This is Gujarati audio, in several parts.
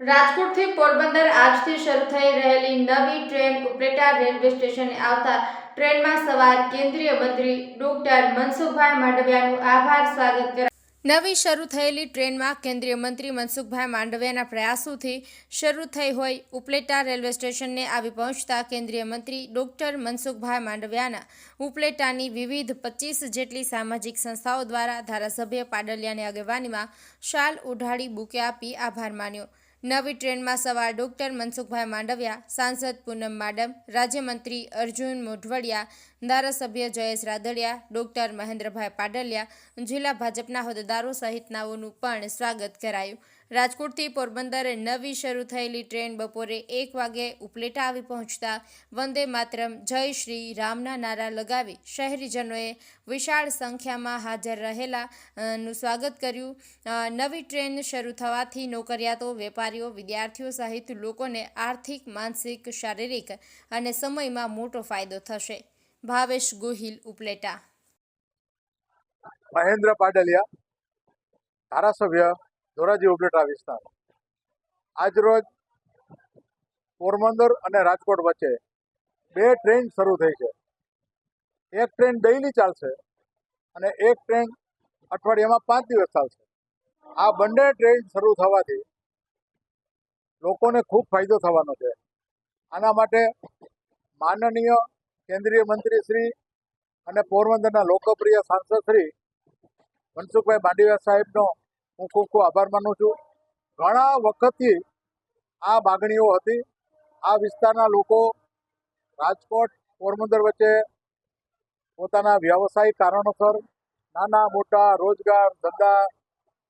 રાજકોટથી પોરબંદર આજથી શરૂ થઈ રહેલી નવી ટ્રેન ઉપલેટા રેલવે સ્ટેશને આવતા ટ્રેનમાં સવાર કેન્દ્રીય મંત્રી ડોક્ટર મનસુખભાઈ માંડવિયાનું આભાર સ્વાગત કરાયું નવી શરૂ થયેલી ટ્રેનમાં કેન્દ્રીય મંત્રી મનસુખભાઈ માંડવિયાના પ્રયાસોથી શરૂ થઈ હોય ઉપલેટા રેલવે સ્ટેશનને આવી પહોંચતા કેન્દ્રીય મંત્રી ડોક્ટર મનસુખભાઈ માંડવિયાના ઉપલેટાની વિવિધ પચીસ જેટલી સામાજિક સંસ્થાઓ દ્વારા ધારાસભ્ય પાડલિયાની આગેવાનીમાં શાલ ઉઢાડી બુકે આપી આભાર માન્યો. નવી ટ્રેનમાં સવાર ડોક્ટર મનસુખભાઈ માંડવિયા સાંસદ પૂનમ માડમ રાજ્યમંત્રી અર્જુન મોઢવડિયા ધારાસભ્ય જયેશ રાદડિયા, ડોક્ટર મહેન્દ્રભાઈ પાડલિયા, જિલ્લા ભાજપના હોદ્દેદારો સહિતનાઓનું પણ સ્વાગત કરાયું. રાજકોટથી પોરબંદર નવી શરૂ થયેલી ટ્રેન બપોરે એક વાગે ઉપલેટા આવી પહોંચતા વંદે માતરમ જય શ્રી રામના નારા લગાવી શહેરીજનોએ વિશાળ સંખ્યામાં હાજર રહેલા નું સ્વાગત કર્યું. નવી ટ્રેન શરૂ થવાથી નોકરિયાતો, વેપારીઓ, વિદ્યાર્થીઓ સહિત લોકોને આર્થિક, માનસિક, શારીરિક અને સમયમાં મોટો ફાયદો થશે. ભાવેશ ગોહિલ, ઉપલેટા. મહેન્દ્ર પાડલિયા, ધારાસભ્ય, ધોરાજી, ઉપલેટા વિસ્તાર. આજરોજ પોરબંદર અને રાજકોટ વચ્ચે બે ટ્રેન શરૂ થઈ છે. એક ટ્રેન ડેઇલી ચાલશે અને એક ટ્રેન અઠવાડિયામાં પાંચ દિવસ ચાલશે. આ બંને ટ્રેન શરૂ થવાથી લોકોને ખૂબ ફાયદો થવાનો છે. આના માટે માનનીય કેન્દ્રીય મંત્રી શ્રી અને પોરબંદરના લોકપ્રિય સાંસદ શ્રી મનસુખભાઈ માંડવિયા સાહેબનો હું ખૂબ ખૂબ આભાર માનું છું. ઘણા વખતથી આ માગણીઓ હતી. આ વિસ્તારના લોકો રાજકોટ, પોરબંદર વચ્ચે પોતાના વ્યવસાયિક કારણોસર નાના, મોટા, રોજગાર, ધંધા,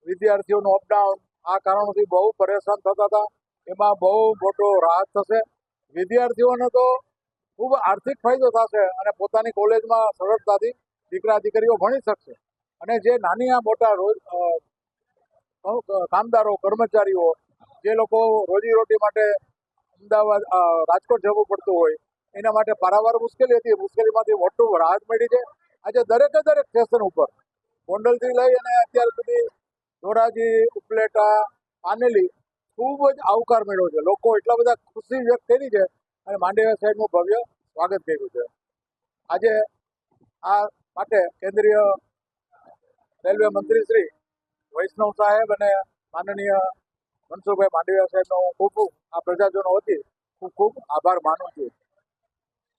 વિદ્યાર્થીઓનું અપડાઉન આ કારણોથી બહુ પરેશાન થતા હતા. એમાં બહુ મોટો રાહત થશે. વિદ્યાર્થીઓને તો ખૂબ આર્થિક ફાયદો થશે અને પોતાની કોલેજમાં સરળતાથી દીકરા દીકરીઓ ભણી શકશે. અને જે નાની આ મોટા રોજ કામદારો, કર્મચારીઓ, જે લોકો રોજીરોટી માટે અમદાવાદ રાજકોટ જવું પડતું હોય, એના માટે પારાવાર મુશ્કેલી હતી. મુશ્કેલીમાંથી મોટું રાહત મળી છે. આજે દરેકે દરેક સ્ટેશન ઉપર ગોંડલથી લઈ અને અત્યાર સુધી ધોરાજી, ઉપલેટા, પાનેલી ખૂબ જ આવકાર મળ્યો છે. લોકો એટલા બધા ખુશી વ્યક્ત કરી છે અને માંડવિયા સાહેબનું ભવ્ય સ્વાગત કર્યું છે. આજે આ માટે કેન્દ્રીય રેલવે મંત્રી શ્રી વૈષ્ણવ સાહેબ અને માનનીય મનસુખભાઈ માંડવિયા સાહેબનો હું ખૂબ ખૂબ આ પ્રજાજનો વતી ખૂબ ખૂબ આભાર માનું છું.